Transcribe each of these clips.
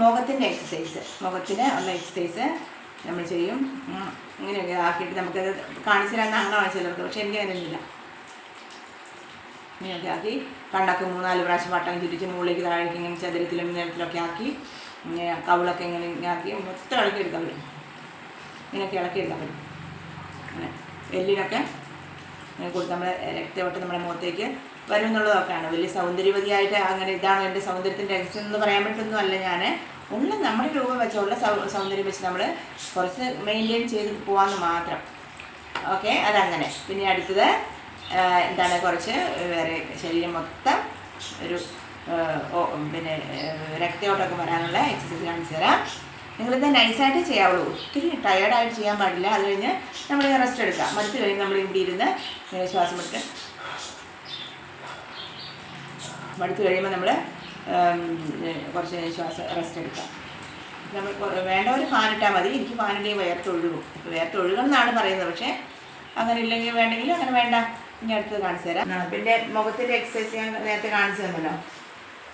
മുഖത്തിന്റെ എക്സസൈസ് മുഖത്തിന് ഉള്ള എക്സസൈസ് നമ്മൾ ചെയ്യും. ഇങ്ങനെയൊക്കെ ആക്കിയിട്ട് നമുക്കത് കാണിച്ചു തരാൻ അങ്ങനെ ചിലർക്ക് പക്ഷെ എനിക്ക് അങ്ങനെ ഇല്ല ഇങ്ങനെയൊക്കെ ആക്കി കണ്ടൊക്കെ മൂന്നാൽ പ്രാവശ്യം വട്ടം ചുരിച്ച് മുകളിലേക്ക് താഴേക്ക് ഇങ്ങനെ ചതുരത്തിലും നിരത്തിലൊക്കെ ആക്കി കവിളൊക്കെ ഇങ്ങനെ ഇങ്ങനെ ആക്കി മൊത്തം ഇളക്കി എടുക്കാൻ പറ്റും. ഇങ്ങനെയൊക്കെ ഇളക്കി എടുക്കാൻ പറ്റും. അങ്ങനെ. എല്ലിനൊക്കെ കൊടുത്ത് നമ്മുടെ രക്തവട്ടം നമ്മുടെ മുഖത്തേക്ക് വരും എന്നുള്ളതൊക്കെയാണ് വലിയ സൗന്ദര്യവതിയായിട്ട് അങ്ങനെ ഇതാണ് എന്റെ സൗന്ദര്യത്തിന്റെ രഹസ്യം എന്ന് പറയാൻ പറ്റുന്നതല്ല ഞാൻ ഉള്ള നമ്മുടെ രൂപം വെച്ചുള്ള സൗന്ദര്യം വെച്ച് നമ്മൾ കുറച്ച് മെയിന്റെയിൻ ചെയ്ത് പോകാമെന്ന് മാത്രം. ഓക്കെ? അതങ്ങനെ. പിന്നെ അടുത്തത് എന്താണ് കുറച്ച് വേറെ ശരീരം മൊത്തം ഒരു പിന്നെ രക്തയോട്ടൊക്കെ വരാനുള്ള എക്സസൈസ് കാണിച്ചു തരാം. നിങ്ങളിത് നൈസായിട്ട് ചെയ്യാവുള്ളൂ. ഒത്തിരി ടയേർഡായിട്ട് ചെയ്യാൻ പാടില്ല. അത് കഴിഞ്ഞ് നമ്മൾ റെസ്റ്റ് എടുക്കാം. മടുത്ത് കഴിഞ്ഞ് നമ്മൾ ഇവിടെ ഇരുന്ന് ശ്വാസം വിട്ട് മടുത്ത് കഴിയുമ്പോൾ നമ്മൾ കുറച്ച് ശ്വാസം റെസ്റ്റ് എടുക്കാം. നമ്മൾ വേണ്ട ഒരു ഫാൻ ഫാനിട്ടാൽ മതി. എനിക്ക് ഫാനിന്റെയും വേർത്തൊഴുകും. വേർത്തൊഴുകണം എന്നാണ് പറയുന്നത്. പക്ഷേ അങ്ങനെ ഇല്ലെങ്കിൽ വേണ്ടെങ്കിൽ അങ്ങനെ വേണ്ട. ഇനി അടുത്ത് കാണിച്ചു തരാം. പിന്നെ മുഖത്തിന്റെ എക്സസൈസ് ഞാൻ നേരത്തെ കാണിച്ചു തന്നല്ലോ.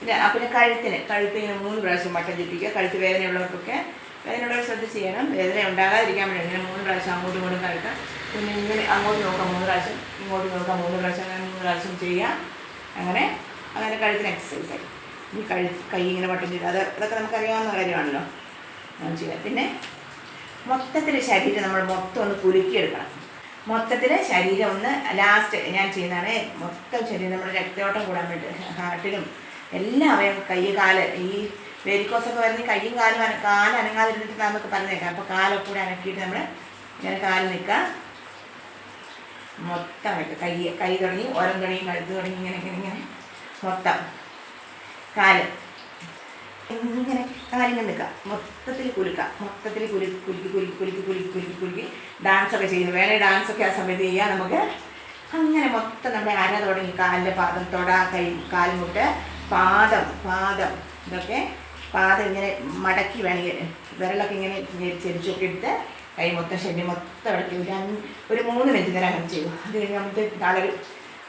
പിന്നെ പിന്നെ കഴുത്തിന്. കഴുത്തിന് മൂന്ന് പ്രാവശ്യം മട്ടം ചുറ്റിക്കുക. കഴുത്ത് വേദനയുള്ളവർക്കൊക്കെ വേദനയുള്ളവർ ശ്രദ്ധ ചെയ്യണം. വേദന ഉണ്ടാകാതിരിക്കാൻ വേണ്ടി ഇങ്ങനെ മൂന്ന് പ്രാവശ്യം അങ്ങോട്ടും ഇങ്ങോട്ടും കഴുക്കാം. പിന്നെ ഇങ്ങനെ അങ്ങോട്ട് നോക്കാം. മൂന്ന് പ്രാവശ്യം ഇങ്ങോട്ട് നോക്കാം. മൂന്ന് പ്രാവശ്യം അങ്ങനെ മൂന്ന് പ്രാവശ്യം ചെയ്യാം. അങ്ങനെ അങ്ങനെ കഴുത്തിന് എക്സസൈസ് ആയി ഈ കഴു കൈ ഇങ്ങനെ വട്ടം ചെയ്ത് അത് അതൊക്കെ നമുക്കറിയാവുന്ന കാര്യമാണല്ലോ. ഞാൻ ചെയ്യാം. പിന്നെ മൊത്തത്തിൽ ശരീരം നമ്മൾ മൊത്തം ഒന്ന് കുലുക്കിയെടുക്കണം. മൊത്തത്തിൽ ശരീരം ഒന്ന് ലാസ്റ്റ് ഞാൻ ചെയ്യുന്നതാണ് മൊത്തം ശരീരം നമ്മുടെ രക്തയോട്ടം കൂടാൻ വേണ്ടി ഹാർട്ടിലും എല്ലാ അവയവം കൈ കാൽ ഈ വെരിക്കോസൊക്കെ വരുന്ന കൈയും കാലും അന കാൽ അനങ്ങാതിരുന്നിട്ട് നമുക്ക് പറഞ്ഞേക്കാം അപ്പോൾ കാലൊക്കെ കൂടെ അനക്കിയിട്ട് നമ്മൾ ഇങ്ങനെ കാൽ നിൽക്കുക. മൊത്തമായിട്ട് കൈ കൈ തുടങ്ങി ഓരം തുടങ്ങി കഴുത്ത് തുടങ്ങി ഇങ്ങനെ ഇങ്ങനെ ഇങ്ങനെ. മൊത്തം. കാൽ. ഇങ്ങനെ കാലിങ്ങനെ നിൽക്കുക. മൊത്തത്തിൽ കുലുക്കുക. മൊത്തത്തിൽ കുലു കുലുക്കി കുലുക്കി കുലുക്കി കുലുക്കി കുലുക്കി കുലുക്കി ഡാൻസ് ഒക്കെ ചെയ്യുന്നു. ഡാൻസ് ഒക്കെ ആ സമയത്ത് ചെയ്യാം നമുക്ക്. അങ്ങനെ മൊത്തം നമ്മുടെ അര തുടങ്ങി. കാലിന്റെ പാദം തൊട കൈ കാൽമുട്ട് പാദം പാദം. ഇതൊക്കെ പാദം ഇങ്ങനെ മടക്കി വേണമെങ്കിൽ വിരലൊക്കെ ഇങ്ങനെ ചെരിച്ചൊക്കെ എടുത്ത് കൈ മൊത്തം ശരീരം മൊത്തം ഇടയ്ക്ക് ഒരു ഒരു മൂന്ന് മിനിറ്റ് നേരം അങ്ങനെ ചെയ്യും അത് കഴിഞ്ഞ് നമുക്ക് തളരും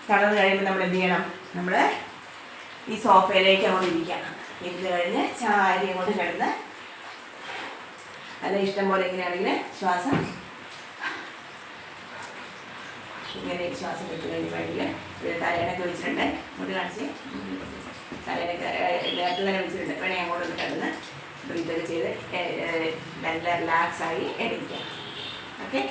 തളർന്ന് കഴിയുമ്പോൾ നമ്മൾ എന്ത് ചെയ്യണം? നമ്മൾ ഈ സോഫയിലേക്ക് അങ്ങോട്ട് ഇരിക്കാം. ഇരുന്ന് കഴിഞ്ഞ് ചാരി അങ്ങോട്ട് കിടന്ന് നല്ല ഇഷ്ടം പോലെ ഇങ്ങനെയാണെങ്കിൽ ശ്വാസം ഇങ്ങനെ ശ്വാസം വിട്ട് കഴിയുമ്പോഴെങ്കിൽ തലേനൊക്കെ വെച്ചിട്ടുണ്ട്. അങ്ങോട്ട് കാണിച്ച്. തലേനൊക്കെ നേരത്തെ തന്നെ വെച്ചിട്ടുണ്ട്. വേണേ അങ്ങോട്ട് കിടന്ന് ബ്രീത്തൊക്കെ ചെയ്ത് നല്ല റിലാക്സ് ആയി എണീക്കാം. ഓക്കെ?